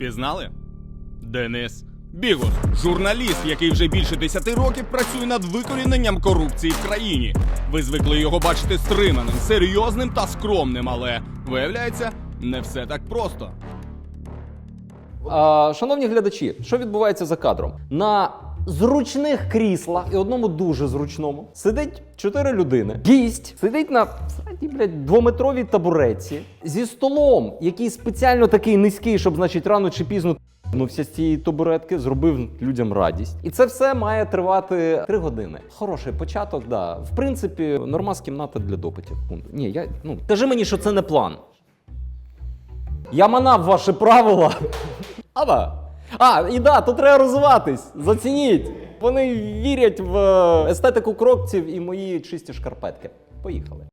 Впізнали? Денис Бігус, журналіст, який вже більше 10 років працює над викоріненням корупції в країні. Ви звикли його бачити стриманим, серйозним та скромним, але виявляється, не все так просто. А, шановні глядачі, що відбувається за кадром? На зручних кріслах і одному дуже зручному сидить чотири людини. Гість сидить на сраді, блядь, двометровій табуретці зі столом, який спеціально такий низький, щоб, значить, рано чи пізно з цієї табуретки, зробив людям радість. І це все має тривати три години. Хороший початок, да. В принципі, нормас кімната для допитів. Ні, я ну кажи мені, що це не план. Я манав ваші правила. Ава. А, і да, то треба розвиватись. Зацініть. Вони вірять в е, естетику крокців і мої чисті шкарпетки. Поїхали.